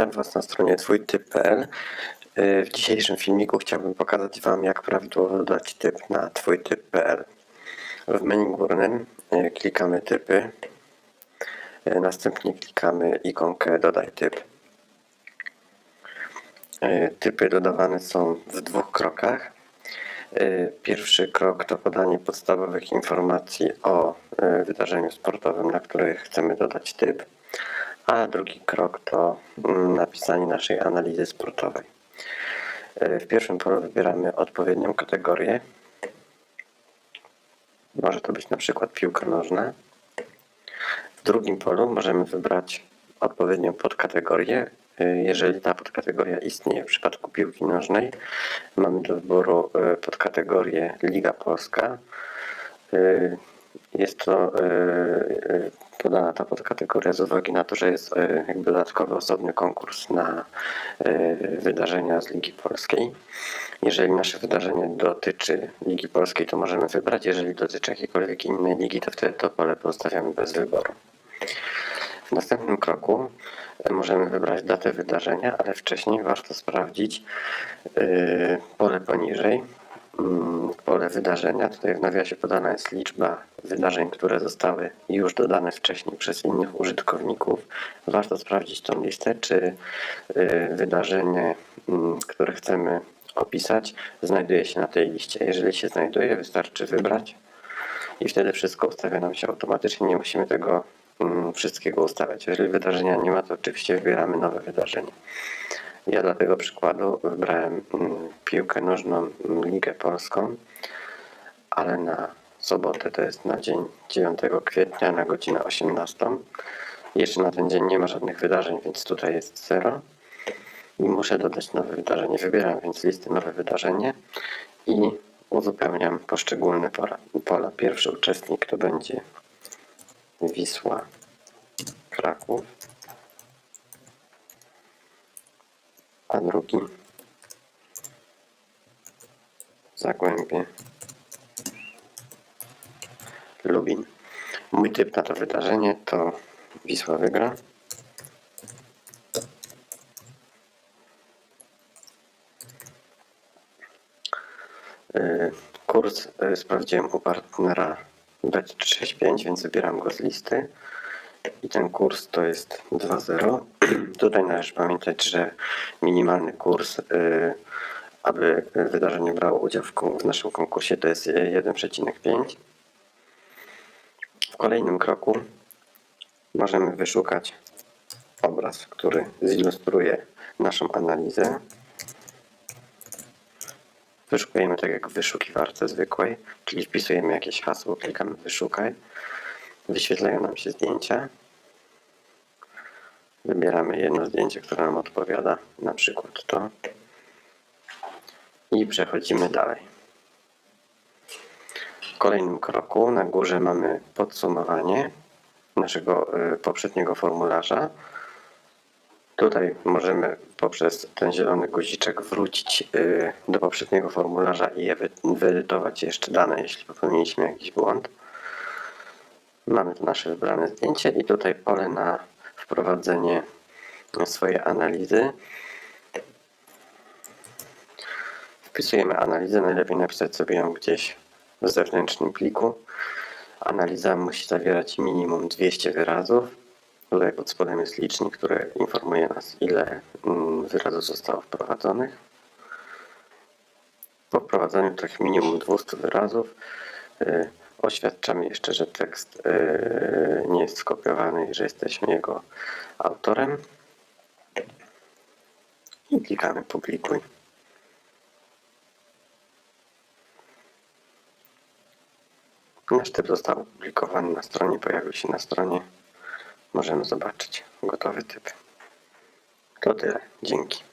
Witam Was na stronie twójtyp.pl. Y, W dzisiejszym filmiku chciałbym pokazać Wam, jak prawidłowo dodać typ na twójtyp.pl. W menu górnym y, klikamy typy, y, następnie klikamy ikonkę dodaj typ. Typy dodawane są w dwóch krokach. Pierwszy krok to podanie podstawowych informacji o wydarzeniu sportowym, na które chcemy dodać typ, a drugi krok to mm, napisanie naszej analizy sportowej. Y, W pierwszym polu wybieramy odpowiednią kategorię. Może to być na przykład piłka nożna. W drugim polu możemy wybrać odpowiednią podkategorię. Y, Jeżeli ta podkategoria istnieje w przypadku piłki nożnej, mamy do wyboru y, podkategorię Liga Polska. Jest to podana ta podkategoria z uwagi na to, że jest y, jakby dodatkowy osobny konkurs na y, wydarzenia z Ligi Polskiej. Jeżeli nasze wydarzenie dotyczy Ligi Polskiej, to możemy wybrać. Jeżeli dotyczy jakiejkolwiek innej ligi, to wtedy to pole pozostawiamy bez wyboru. W następnym kroku e, możemy wybrać datę wydarzenia, ale wcześniej warto sprawdzić pole poniżej, pole wydarzenia. Tutaj w nawiasie podana jest liczba wydarzeń, które zostały już dodane wcześniej przez innych użytkowników. Warto sprawdzić tą listę, czy yy, wydarzenie, mm, które chcemy opisać, znajduje się na tej liście. Jeżeli się znajduje, wystarczy wybrać i wtedy wszystko ustawia nam się automatycznie, nie musimy tego mm, wszystkiego ustawiać. Jeżeli wydarzenia nie ma, to oczywiście wybieramy nowe wydarzenie. Ja dla tego przykładu wybrałem mm, piłkę nożną mm, Ligę Polską, ale na sobotę to jest na dzień 9 kwietnia na godzinę 18. Jeszcze na ten dzień nie ma żadnych wydarzeń, więc tutaj jest 0. I muszę dodać nowe wydarzenie. Wybieram więc listy nowe wydarzenie i uzupełniam poszczególne pola. pola. Pierwszy uczestnik to będzie Wisła Kraków, a drugi Zagłębie Lubin. Mój typ na to wydarzenie to Wisła wygra. Y, Kurs y, sprawdziłem u partnera Bet365, więc wybieram go z listy. I ten kurs to jest 2.0. Tutaj należy pamiętać, że minimalny kurs, y, aby wydarzenie brało udział w, naszym konkursie, to jest 1,5. W kolejnym kroku możemy wyszukać obraz, który zilustruje naszą analizę. Wyszukujemy tak jak w wyszukiwarce zwykłej, czyli wpisujemy jakieś hasło, klikamy wyszukaj. Wyświetlają nam się zdjęcia. Wybieramy jedno zdjęcie, które nam odpowiada, na przykład to. I przechodzimy dalej. W kolejnym kroku na górze mamy podsumowanie naszego y, poprzedniego formularza. Tutaj możemy poprzez ten zielony guziczek wrócić y, do poprzedniego formularza i wyedytować jeszcze dane, jeśli popełniliśmy jakiś błąd. Mamy tu nasze wybrane zdjęcie i tutaj pole na wprowadzenie swojej analizy. Wpisujemy analizę, najlepiej napisać sobie ją gdzieś w zewnętrznym pliku. Analiza musi zawierać minimum 200 wyrazów. Tutaj pod spodem jest licznik, który informuje nas, ile mm, wyrazów zostało wprowadzonych. Po wprowadzeniu tych minimum 200 wyrazów oświadczamy jeszcze, że tekst y, nie jest skopiowany i że jesteśmy jego autorem. I klikamy publikuj. Nasz typ został opublikowany na stronie, pojawił się na stronie. Możemy zobaczyć gotowy typ. To tyle. Dzięki.